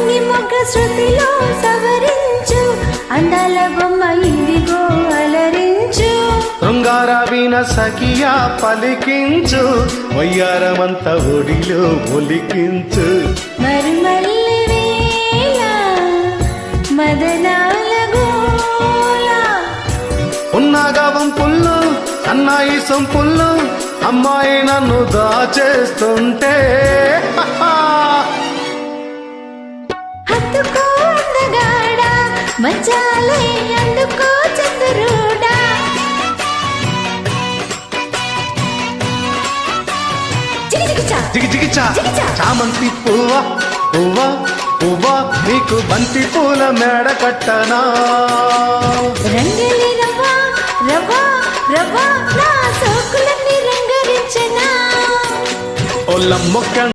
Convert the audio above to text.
మొగ్గ శృతిలో సవరించు. అందాల బొమ్మ ఇందిగో అలరించు. శృంగార వీణ సఖియా పలికించు. వయ్యారమంత ఒడిలో ఒలికించు. మరుమల్లి వేళ మదనాల గోల ఉన్నాగా వంపుల్లో అన్నాయి సొంపుల్లో అమ్మాయి నన్ను దాచేస్తుంటే అందుకో చతురుడా జిగి. చామంతి పువ్వా పువ్వా పువ్వా నీకు బంతి పూల మేడ కట్టనా. రంగలి రవ్వ రవ్వ రవ్వ నా సోకులన్నీ రంగరించనా. ఒళ్ళ మొక్క